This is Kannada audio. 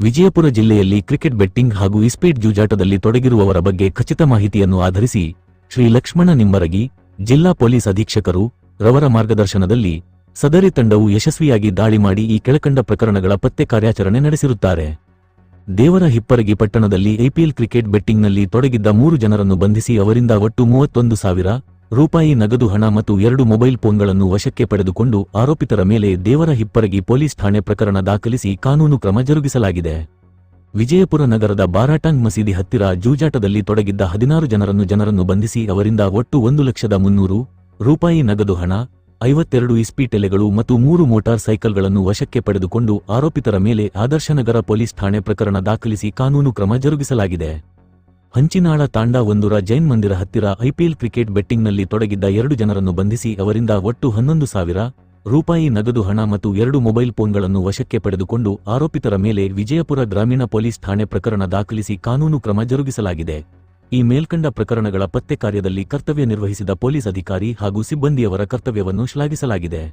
ವಿಜಯಪುರ ಜಿಲ್ಲೆಯಲ್ಲಿ ಕ್ರಿಕೆಟ್ ಬೆಟ್ಟಿಂಗ್ ಹಾಗೂ ಇಸ್ಪೀಟ್ ಜೂಜಾಟದಲ್ಲಿ ತೊಡಗಿರುವವರ ಬಗ್ಗೆ ಖಚಿತ ಮಾಹಿತಿಯನ್ನು ಆಧರಿಸಿ ಶ್ರೀ ಲಕ್ಷ್ಮಣ ನಿಮ್ಮರಗಿ ಜಿಲ್ಲಾ ಪೊಲೀಸ್ ಅಧೀಕ್ಷಕರು ರವರ ಮಾರ್ಗದರ್ಶನದಲ್ಲಿ ಸದರಿ ತಂಡವು ಯಶಸ್ವಿಯಾಗಿ ದಾಳಿ ಮಾಡಿ ಈ ಕೆಳಕಂಡ ಪ್ರಕರಣಗಳ ಪತ್ತೆ ಕಾರ್ಯಾಚರಣೆ ನಡೆಸಿರುತ್ತಾರೆ. ದೇವರ ಹಿಪ್ಪರಗಿ ಪಟ್ಟಣದಲ್ಲಿ ಐಪಿಎಲ್ ಕ್ರಿಕೆಟ್ ಬೆಟ್ಟಿಂಗ್ನಲ್ಲಿ ತೊಡಗಿದ್ದ ಮೂರು ಜನರನ್ನು ಬಂಧಿಸಿ ಅವರಿಂದ ಒಟ್ಟು ಮೂವತ್ತೊಂದು ಸಾವಿರ ರೂಪಾಯಿ, ನಗದು ಹಣ ಮತ್ತು ಎರಡು ಮೊಬೈಲ್ ಫೋನ್ಗಳನ್ನು ವಶಕ್ಕೆ ಪಡೆದುಕೊಂಡು ಆರೋಪಿತರ ಮೇಲೆ ದೇವರ ಹಿಪ್ಪರಗಿ ಪೊಲೀಸ್ ಠಾಣೆ ಪ್ರಕರಣ ದಾಖಲಿಸಿ ಕಾನೂನು ಕ್ರಮ ಜರುಗಿಸಲಾಗಿದೆ. ವಿಜಯಪುರ ನಗರದ ಬಾರಾಟಾಂಗ್ ಮಸೀದಿ ಹತ್ತಿರ ಜೂಜಾಟದಲ್ಲಿ ತೊಡಗಿದ್ದ ಹದಿನಾರು ಜನರನ್ನು ಜನರನ್ನು ಬಂಧಿಸಿ ಅವರಿಂದ ಒಟ್ಟು ಒಂದು ಲಕ್ಷದ ಮುನ್ನೂರು ರೂಪಾಯಿ, ನಗದು ಹಣ, ಐವತ್ತೆರಡು ಇಸ್ಪೀಟೆಲೆಗಳು ಮತ್ತು ಮೂರು ಮೋಟಾರ್ ಸೈಕಲ್ಗಳನ್ನು ವಶಕ್ಕೆ ಪಡೆದುಕೊಂಡು ಆರೋಪಿತರ ಮೇಲೆ ಆದರ್ಶನಗರ ಪೊಲೀಸ್ ಠಾಣೆ ಪ್ರಕರಣ ದಾಖಲಿಸಿ ಕಾನೂನು ಕ್ರಮ ಜರುಗಿಸಲಾಗಿದೆ. ಹಂಚಿನಾಳ ತಾಂಡ ಒಂದುರ ಜೈನ್ ಮಂದಿರ ಹತ್ತಿರ ಐಪಿಎಲ್ ಕ್ರಿಕೆಟ್ ಬೆಟ್ಟಿಂಗ್ನಲ್ಲಿ ತೊಡಗಿದ್ದ ಎರಡು ಜನರನ್ನು ಬಂಧಿಸಿ ಅವರಿಂದ ಒಟ್ಟು ಹನ್ನೊಂದು ಸಾವಿರ ರೂಪಾಯಿ ನಗದು ಹಣ ಮತ್ತು ಎರಡು ಮೊಬೈಲ್ ಫೋನ್ಗಳನ್ನು ವಶಕ್ಕೆ ಪಡೆದುಕೊಂಡು ಆರೋಪಿತರ ಮೇಲೆ ವಿಜಯಪುರ ಗ್ರಾಮೀಣ ಪೊಲೀಸ್ ಠಾಣೆ ಪ್ರಕರಣ ದಾಖಲಿಸಿ ಕಾನೂನು ಕ್ರಮ ಜರುಗಿಸಲಾಗಿದೆ. ಈ ಮೇಲ್ಕಂಡ ಪ್ರಕರಣಗಳ ಪತ್ತೆ ಕಾರ್ಯದಲ್ಲಿ ಕರ್ತವ್ಯ ನಿರ್ವಹಿಸಿದ ಪೊಲೀಸ್ ಅಧಿಕಾರಿ ಹಾಗೂ ಸಿಬ್ಬಂದಿಯವರ ಕರ್ತವ್ಯವನ್ನು ಶ್ಲಾಘಿಸಲಾಗಿದೆ.